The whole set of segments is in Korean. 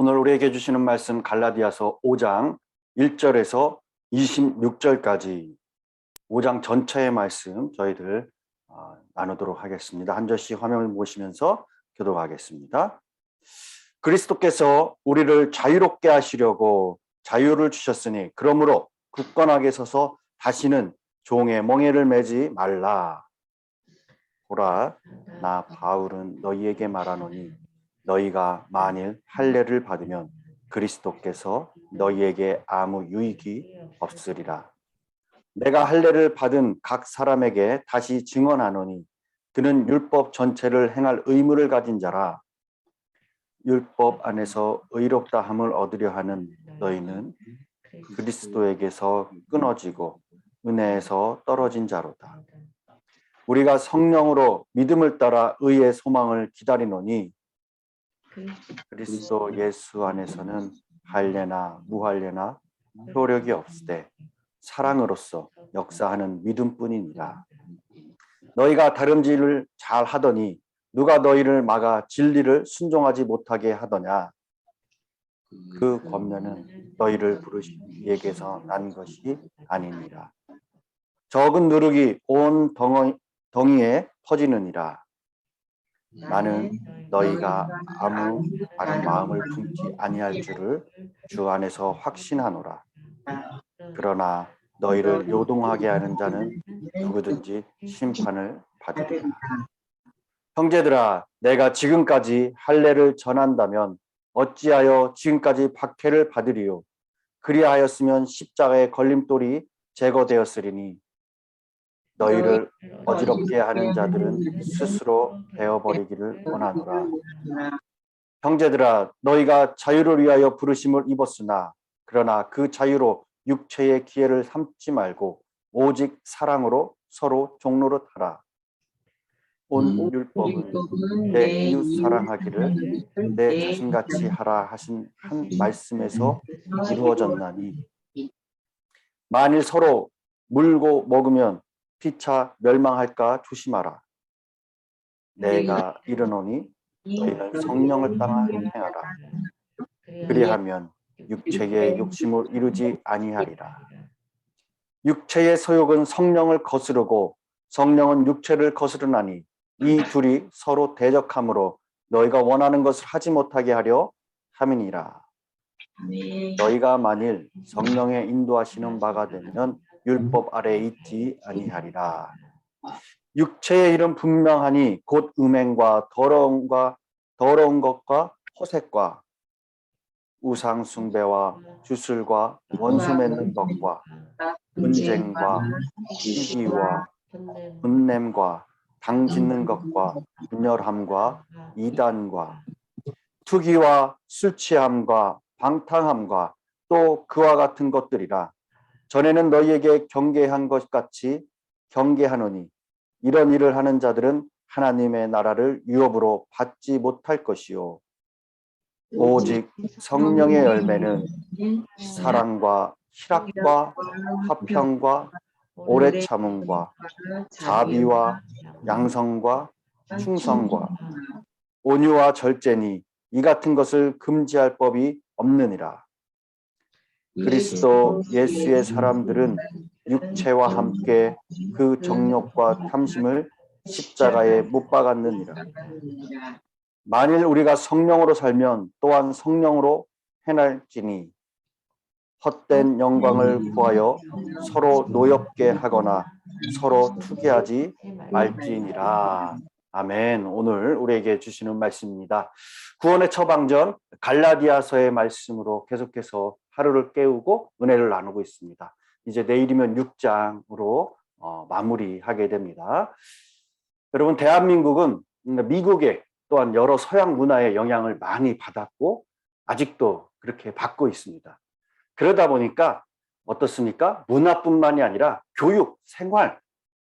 오늘 우리에게 주시는 말씀 갈라디아서 5장 1절에서 26절까지 5장 전체의 말씀 저희들 어, 나누도록 하겠습니다. 한 절씩 화면을 보시면서 교도하겠습니다. 그리스도께서 우리를 자유롭게 하시려고 자유를 주셨으니 그러므로 굳건하게 서서 다시는 종의 멍에를 매지 말라. 보라 나 바울은 너희에게 말하노니 너희가 만일 할례를 받으면 그리스도께서 너희에게 아무 유익이 없으리라. 내가 할례를 받은 각 사람에게 다시 증언하노니 그는 율법 전체를 행할 의무를 가진 자라. 율법 안에서 의롭다 함을 얻으려 하는 너희는 그리스도에게서 끊어지고 은혜에서 떨어진 자로다. 우리가 성령으로 믿음을 따라 의의 소망을 기다리노니 그리스도 예수 안에서는 할례나 무할례나 효력이 없으되 사랑으로서 역사하는 믿음뿐이니라. 너희가 다름질을 잘 하더니 누가 너희를 막아 진리를 순종하지 못하게 하더냐? 그 권면은 너희를 부르신 이에게서 난 것이 아니니라. 적은 누룩이 온 덩어, 덩이에 퍼지느니라. 나는 너희가 아무 다른 마음을 품지 아니할 줄을 주 안에서 확신하노라. 그러나 너희를 요동하게 하는 자는 누구든지 심판을 받으리라. 형제들아, 내가 지금까지 할례를 전한다면 어찌하여 지금까지 박해를 받으리요? 그리하였으면 십자가의 걸림돌이 제거되었으리니 너희를 어지럽게 하는 자들은 스스로 베어버리기를 원하노라. 형제들아, 너희가 자유를 위하여 부르심을 입었으나 그러나 그 자유로 육체의 기회를 삼지 말고 오직 사랑으로 서로 종로로 타라. 온 율법은 내 이웃 사랑하기를 내 자신같이 하라 하신 한 말씀에서 이루어졌나니. 만일 서로 물고 먹으면 피차 멸망할까 조심하라. 내가 이르노니 너희는 성령을 따라 행하라. 그리하면 육체의 욕심을 이루지 아니하리라. 육체의 소욕은 성령을 거스르고 성령은 육체를 거스르나니 이 둘이 서로 대적함으로 너희가 원하는 것을 하지 못하게 하려 함이니라. 너희가 만일 성령의 인도하시는 바가 되면 율법 아래 있지 아니하리라. 육체의 일은 분명하니 곧 음행과 더러움과 더러운 것과 허색과 우상 숭배와 주술과 원수 맺는 것과 분쟁과 시기와 분냄과 당 짓는 것과 분열함과 이단과 투기와 술 취함과 방탕함과 또 그와 같은 것들이라 전에는 너희에게 경계한 것 같이 경계하노니 이런 일을 하는 자들은 하나님의 나라를 유업으로 받지 못할 것이요 오직 성령의 열매는 사랑과 희락과 화평과 오래 참음과 자비와 양성과 충성과 온유와 절제니 이 같은 것을 금지할 법이 없느니라. 그리스도 예수의 사람들은 육체와 함께 그 정욕과 탐심을 십자가에 못 박았느니라. 만일 우리가 성령으로 살면 또한 성령으로 행할지니 헛된 영광을 구하여 서로 노엽게 하거나 서로 투기하지 말지니라. 아멘. 오늘 우리에게 주시는 말씀입니다. 구원의 처방전 갈라디아서의 말씀으로 계속해서 하루를 깨우고 은혜를 나누고 있습니다. 이제 내일이면 6장으로 어, 마무리하게 됩니다. 여러분 대한민국은 미국의 또한 여러 서양 문화의 영향을 많이 받았고 아직도 그렇게 받고 있습니다. 그러다 보니까 어떻습니까? 문화뿐만이 아니라 교육, 생활,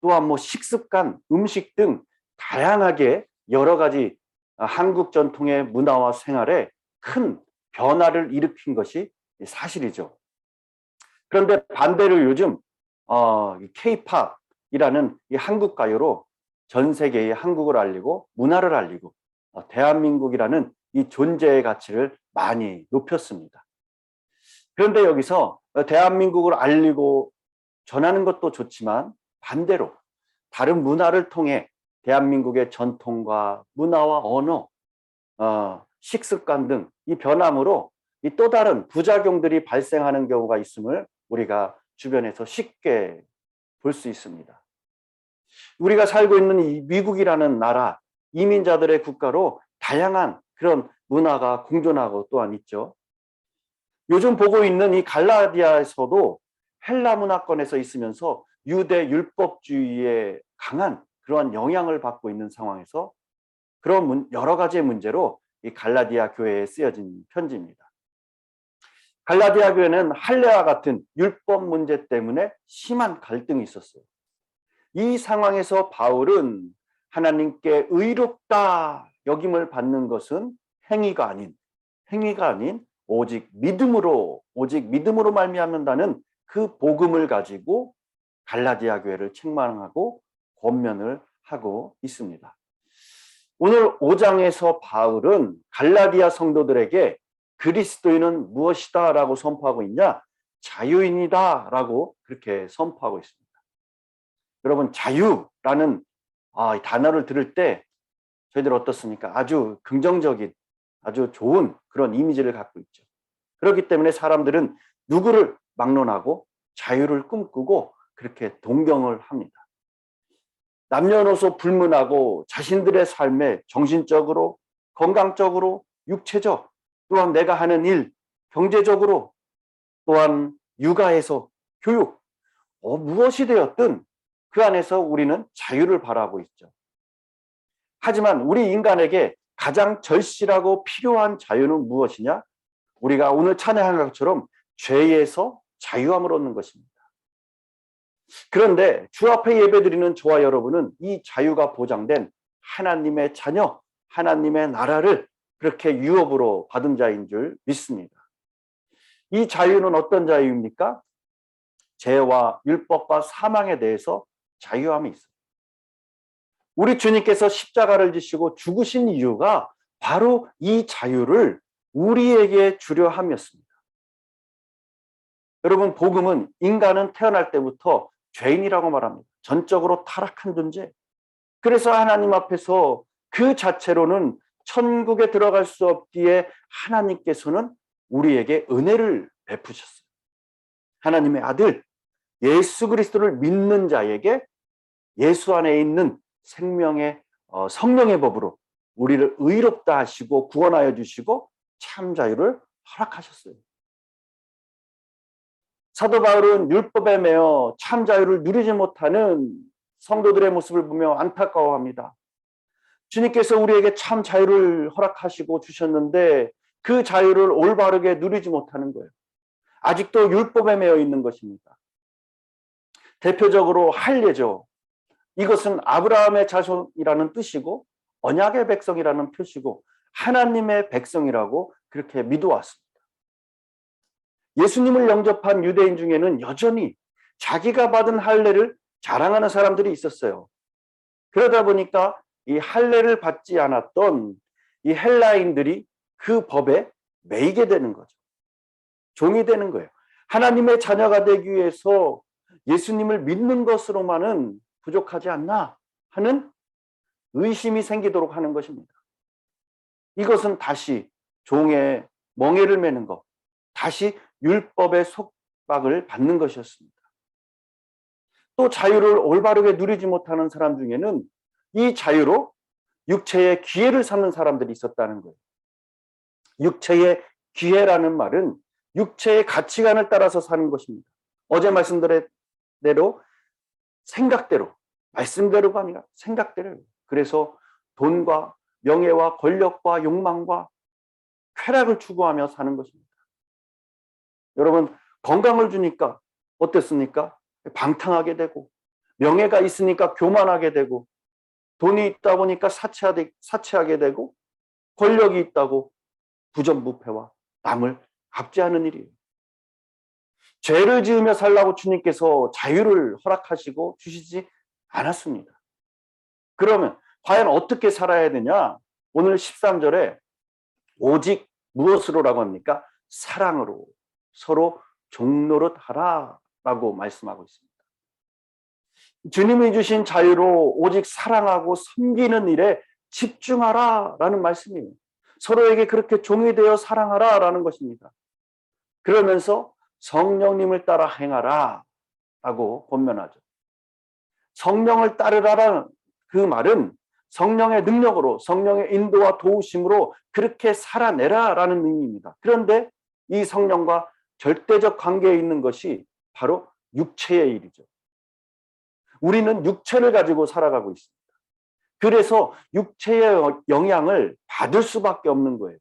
또한 뭐 식습관, 음식 등 다양하게 여러 가지 한국 전통의 문화와 생활에 큰 변화를 일으킨 것이 사실이죠. 그런데 반대로 요즘 어, K-팝이라는 이 한국 가요로 전 세계에 한국을 알리고 문화를 알리고 어, 대한민국이라는 이 존재의 가치를 많이 높였습니다. 그런데 여기서 대한민국을 알리고 전하는 것도 좋지만 반대로 다른 문화를 통해 대한민국의 전통과 문화와 언어, 어, 식습관 등 이 변함으로 이 또 다른 부작용들이 발생하는 경우가 있음을 우리가 주변에서 쉽게 볼 수 있습니다. 우리가 살고 있는 이 미국이라는 나라, 이민자들의 국가로 다양한 그런 문화가 공존하고 또한 있죠. 요즘 보고 있는 이 갈라디아에서도 헬라 문화권에서 있으면서 유대 율법주의에 강한 그러한 영향을 받고 있는 상황에서 그런 여러 가지의 문제로 이 갈라디아 교회에 쓰여진 편지입니다. 갈라디아 교회는 할례와 같은 율법 문제 때문에 심한 갈등이 있었어요. 이 상황에서 바울은 하나님께 의롭다 여김을 받는 것은 행위가 아닌 행위가 아닌 오직 믿음으로 오직 믿음으로 말미암는다는 그 복음을 가지고 갈라디아 교회를 책망하고 권면을 하고 있습니다. 오늘 5장에서 바울은 갈라디아 성도들에게 그리스도인은 무엇이다 라고 선포하고 있냐? 자유인이다 라고 그렇게 선포하고 있습니다. 여러분, 자유라는 아, 단어를 들을 때 저희들 어떻습니까? 아주 긍정적인, 아주 좋은 그런 이미지를 갖고 있죠. 그렇기 때문에 사람들은 누구를 막론하고 자유를 꿈꾸고 그렇게 동경을 합니다. 남녀노소 불문하고 자신들의 삶에 정신적으로, 건강적으로, 육체적, 또한 내가 하는 일, 경제적으로, 또한 육아에서 교육, 어, 무엇이 되었든 그 안에서 우리는 자유를 바라고 있죠. 하지만 우리 인간에게 가장 절실하고 필요한 자유는 무엇이냐? 우리가 오늘 찬양한 것처럼 죄에서 자유함을 얻는 것입니다. 그런데 주 앞에 예배드리는 저와 여러분은 이 자유가 보장된 하나님의 자녀, 하나님의 나라를 그렇게 유업으로 받은 자인 줄 믿습니다. 이 자유는 어떤 자유입니까? 죄와 율법과 사망에 대해서 자유함이 있어요. 우리 주님께서 십자가를 지시고 죽으신 이유가 바로 이 자유를 우리에게 주려 함이었습니다. 여러분, 복음은 인간은 태어날 때부터 죄인이라고 말합니다. 전적으로 타락한 존재. 그래서 하나님 앞에서 그 자체로는 천국에 들어갈 수 없기에 하나님께서는 우리에게 은혜를 베푸셨어요. 하나님의 아들 예수 그리스도를 믿는 자에게 예수 안에 있는 생명의 어, 성령의 법으로 우리를 의롭다 하시고 구원하여 주시고 참 자유를 허락하셨어요. 사도 바울은 율법에 매어 참 자유를 누리지 못하는 성도들의 모습을 보며 안타까워합니다. 주님께서 우리에게 참 자유를 허락하시고 주셨는데 그 자유를 올바르게 누리지 못하는 거예요. 아직도 율법에 매여 있는 것입니다. 대표적으로 할례죠. 이것은 아브라함의 자손이라는 뜻이고 언약의 백성이라는 표시고 하나님의 백성이라고 그렇게 믿어왔습니다. 예수님을 영접한 유대인 중에는 여전히 자기가 받은 할례를 자랑하는 사람들이 있었어요. 그러다 보니까 이 할례를 받지 않았던 이 헬라인들이 그 법에 매이게 되는 거죠. 종이 되는 거예요. 하나님의 자녀가 되기 위해서 예수님을 믿는 것으로만은 부족하지 않나 하는 의심이 생기도록 하는 것입니다. 이것은 다시 종의 멍해를 매는 것, 다시 율법의 속박을 받는 것이었습니다. 또 자유를 올바르게 누리지 못하는 사람 중에는 이 자유로 육체의 기회를 삼는 사람들이 있었다는 거예요. 육체의 기회라는 말은 육체의 가치관을 따라서 사는 것입니다. 어제 말씀드린 대로 생각대로, 말씀대로가 아니라 생각대로. 그래서 돈과 명예와 권력과 욕망과 쾌락을 추구하며 사는 것입니다. 여러분 건강을 주니까 어땠습니까? 방탕하게 되고 명예가 있으니까 교만하게 되고 돈이 있다 보니까 사치하게, 사치하게 되고 권력이 있다고 부정부패와 남을 압제하는 일이에요. 죄를 지으며 살라고 주님께서 자유를 허락하시고 주시지 않았습니다. 그러면 과연 어떻게 살아야 되냐? 오늘 13절에 오직 무엇으로라고 합니까? 사랑으로 서로 종노릇 하라라고 말씀하고 있습니다. 주님이 주신 자유로 오직 사랑하고 섬기는 일에 집중하라 라는 말씀이에요. 서로에게 그렇게 종이 되어 사랑하라 라는 것입니다. 그러면서 성령님을 따라 행하라 라고 본면하죠. 성령을 따르라라는 그 말은 성령의 능력으로 성령의 인도와 도우심으로 그렇게 살아내라라는 의미입니다. 그런데 이 성령과 절대적 관계에 있는 것이 바로 육체의 일이죠. 우리는 육체를 가지고 살아가고 있습니다. 그래서 육체의 영향을 받을 수밖에 없는 거예요.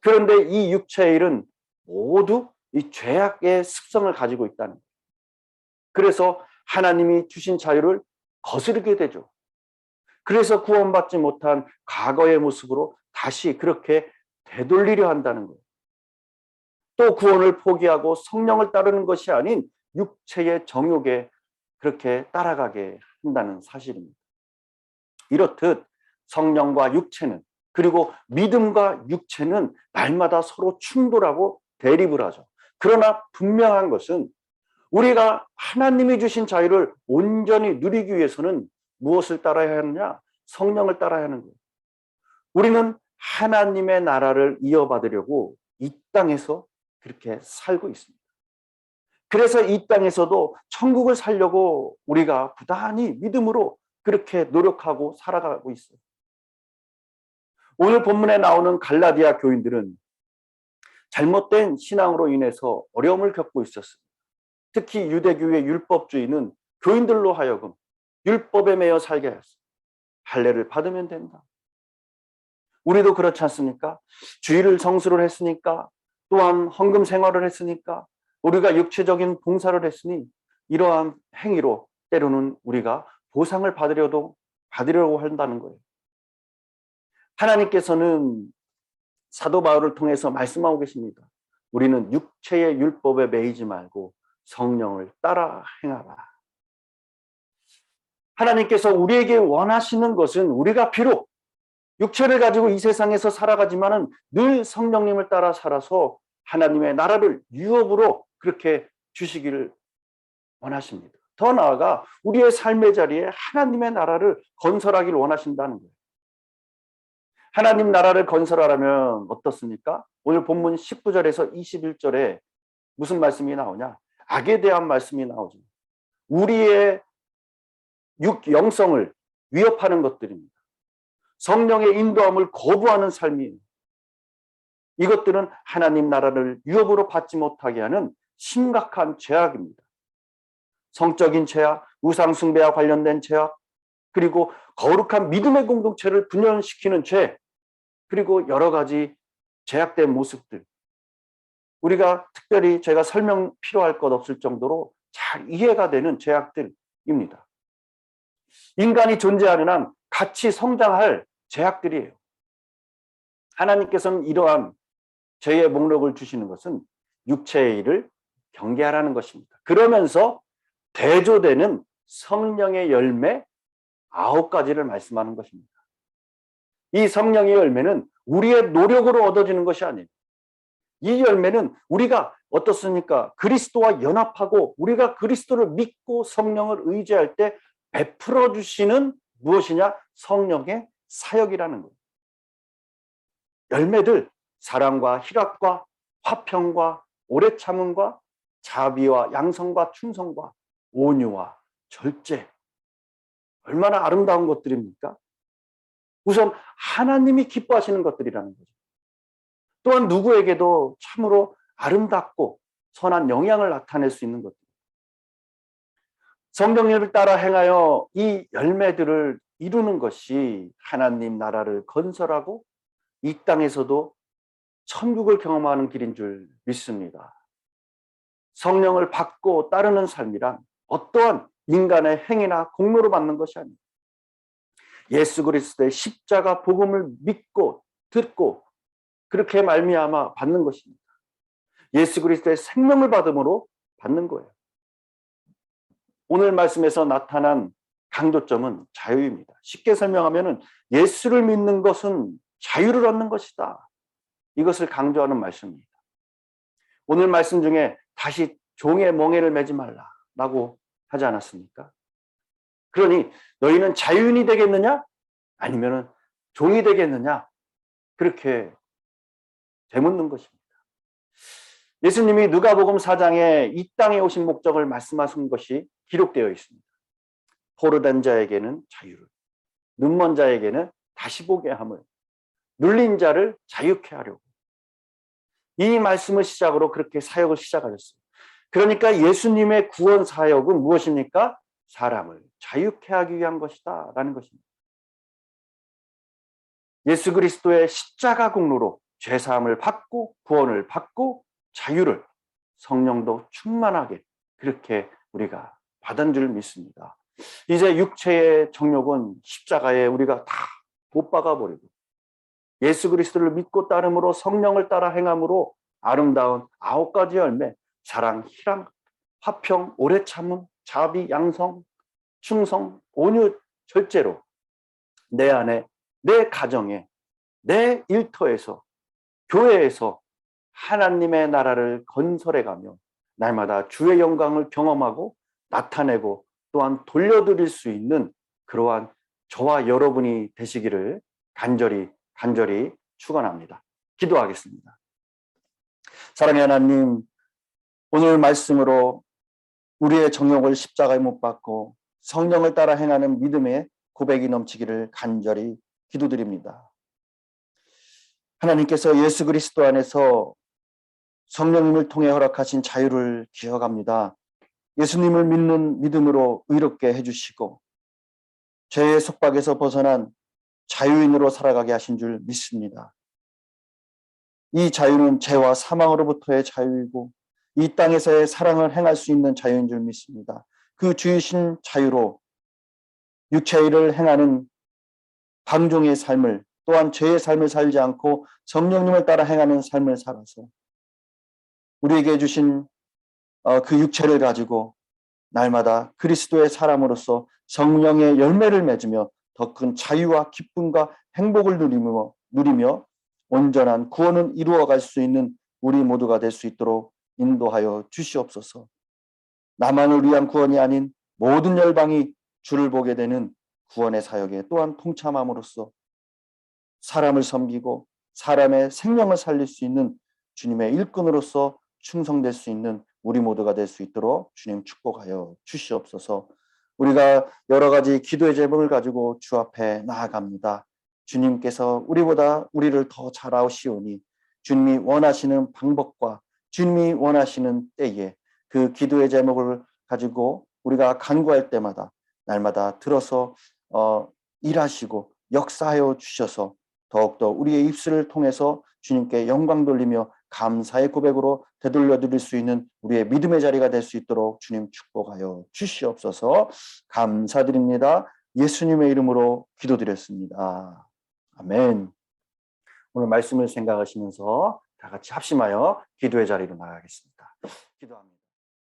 그런데 이 육체의 일은 모두 이 죄악의 습성을 가지고 있다는 거예요. 그래서 하나님이 주신 자유를 거스르게 되죠. 그래서 구원받지 못한 과거의 모습으로 다시 그렇게 되돌리려 한다는 거예요. 또 구원을 포기하고 성령을 따르는 것이 아닌 육체의 정욕에 그렇게 따라가게 한다는 사실입니다. 이렇듯 성령과 육체는 그리고 믿음과 육체는 날마다 서로 충돌하고 대립을 하죠. 그러나 분명한 것은 우리가 하나님이 주신 자유를 온전히 누리기 위해서는 무엇을 따라야 하느냐? 성령을 따라야 하는 거예요. 우리는 하나님의 나라를 이어받으려고 이 땅에서 그렇게 살고 있습니다. 그래서 이 땅에서도 천국을 살려고 우리가 부단히 믿음으로 그렇게 노력하고 살아가고 있어요. 오늘 본문에 나오는 갈라디아 교인들은 잘못된 신앙으로 인해서 어려움을 겪고 있었습니다. 특히 유대교의 율법주의는 교인들로 하여금 율법에 매여 살게 했어요. 할례를 받으면 된다. 우리도 그렇지 않습니까? 주의를 성수를 했으니까 또한 헌금 생활을 했으니까 우리가 육체적인 봉사를 했으니 이러한 행위로 때로는 우리가 보상을 받으려도 받으려고 한다는 거예요. 하나님께서는 사도 바울을 통해서 말씀하고 계십니다. 우리는 육체의 율법에 매이지 말고 성령을 따라 행하라. 하나님께서 우리에게 원하시는 것은 우리가 비록 육체를 가지고 이 세상에서 살아가지만은 늘 성령님을 따라 살아서 하나님의 나라를 유업으로 그렇게 주시기를 원하십니다. 더 나아가 우리의 삶의 자리에 하나님의 나라를 건설하기를 원하신다는 거예요. 하나님 나라를 건설하려면 어떻습니까? 오늘 본문 19절에서 21절에 무슨 말씀이 나오냐? 악에 대한 말씀이 나오죠. 우리의 육 영성을 위협하는 것들입니다. 성령의 인도함을 거부하는 삶이에요. 이것들은 하나님 나라를 유업으로 받지 못하게 하는 심각한 죄악입니다. 성적인 죄악, 우상숭배와 관련된 죄악, 그리고 거룩한 믿음의 공동체를 분열시키는 죄, 그리고 여러 가지 죄악된 모습들. 우리가 특별히 제가 설명 필요할 것 없을 정도로 잘 이해가 되는 죄악들입니다. 인간이 존재하는 한 같이 성장할 죄악들이에요. 하나님께서는 이러한 죄의 목록을 주시는 것은 육체의 일을 경계하라는 것입니다. 그러면서 대조되는 성령의 열매 아홉 가지를 말씀하는 것입니다. 이 성령의 열매는 우리의 노력으로 얻어지는 것이 아니에요. 이 열매는 우리가 어떻습니까? 그리스도와 연합하고 우리가 그리스도를 믿고 성령을 의지할 때 베풀어 주시는 무엇이냐? 성령의 사역이라는 거예요. 열매들 사랑과 희락과 화평과 오래 참음과 자비와 양성과 충성과 온유와 절제 얼마나 아름다운 것들입니까? 우선 하나님이 기뻐하시는 것들이라는 거죠. 또한 누구에게도 참으로 아름답고 선한 영향을 나타낼 수 있는 것들. 성경님을 따라 행하여 이 열매들을 이루는 것이 하나님 나라를 건설하고 이 땅에서도 천국을 경험하는 길인 줄 믿습니다. 성령을 받고 따르는 삶이란 어떠한 인간의 행위나 공로로 받는 것이 아닙니다. 예수 그리스도의 십자가 복음을 믿고 듣고 그렇게 말미암아 받는 것입니다. 예수 그리스도의 생명을 받음으로 받는 거예요. 오늘 말씀에서 나타난 강조점은 자유입니다. 쉽게 설명하면 예수를 믿는 것은 자유를 얻는 것이다. 이것을 강조하는 말씀입니다. 오늘 말씀 중에 다시 종의 멍에를 매지 말라라고 하지 않았습니까? 그러니 너희는 자유인이 되겠느냐? 아니면은 종이 되겠느냐? 그렇게 되묻는 것입니다. 예수님이 누가복음 4장에 이 땅에 오신 목적을 말씀하신 것이 기록되어 있습니다. 포로된 자에게는 자유를, 눈먼 자에게는 다시 보게 함을, 눌린 자를 자유케 하려고. 이 말씀을 시작으로 그렇게 사역을 시작하셨어요. 그러니까 예수님의 구원 사역은 무엇입니까? 사람을 자유케 하기 위한 것이다 라는 것입니다. 예수 그리스도의 십자가 공로로 죄사함을 받고 구원을 받고 자유를 성령도 충만하게 그렇게 우리가 받은 줄 믿습니다. 이제 육체의 정욕은 십자가에 우리가 다 못 박아 버리고 예수 그리스도를 믿고 따름으로 성령을 따라 행함으로 아름다운 아홉 가지 열매 사랑, 희랑, 화평, 오래 참음, 자비, 양성, 충성, 온유, 절제로 내 안에 내 가정에 내 일터에서 교회에서 하나님의 나라를 건설해 가며 날마다 주의 영광을 경험하고 나타내고 또한 돌려드릴 수 있는 그러한 저와 여러분이 되시기를 간절히 간절히 축원합니다. 기도하겠습니다. 사랑의 하나님, 오늘 말씀으로 우리의 정욕을 십자가에 못 박고 성령을 따라 행하는 믿음의 고백이 넘치기를 간절히 기도드립니다. 하나님께서 예수 그리스도 안에서 성령님을 통해 허락하신 자유를 기억합니다. 예수님을 믿는 믿음으로 의롭게 해주시고 죄의 속박에서 벗어난 자유인으로 살아가게 하신 줄 믿습니다. 이 자유는 죄와 사망으로부터의 자유이고 이 땅에서의 사랑을 행할 수 있는 자유인 줄 믿습니다. 그 주이신 자유로 육체의 일을 행하는 방종의 삶을 또한 죄의 삶을 살지 않고 성령님을 따라 행하는 삶을 살아서 우리에게 주신 어, 그 육체를 가지고 날마다 그리스도의 사람으로서 성령의 열매를 맺으며 더 큰 자유와 기쁨과 행복을 누리며, 누리며 온전한 구원을 이루어갈 수 있는 우리 모두가 될 수 있도록 인도하여 주시옵소서. 나만을 위한 구원이 아닌 모든 열방이 주를 보게 되는 구원의 사역에 또한 통참함으로써 사람을 섬기고 사람의 생명을 살릴 수 있는 주님의 일꾼으로서 충성될 수 있는 우리 모두가 될 수 있도록 주님 축복하여 주시옵소서. 우리가 여러 가지 기도의 제목을 가지고 주 앞에 나아갑니다. 주님께서 우리보다 우리를 더 잘 아시오니 주님이 원하시는 방법과 주님이 원하시는 때에 그 기도의 제목을 가지고 우리가 간구할 때마다 날마다 들어서 어, 일하시고 역사하여 주셔서 더욱더 우리의 입술을 통해서 주님께 영광 돌리며 감사의 고백으로 되돌려 드릴 수 있는 우리의 믿음의 자리가 될 수 있도록 주님 축복하여 주시옵소서 감사드립니다. 예수님의 이름으로 기도드렸습니다. 아멘. 오늘 말씀을 생각하시면서 다 같이 합심하여 기도의 자리로 나가겠습니다. 기도합니다.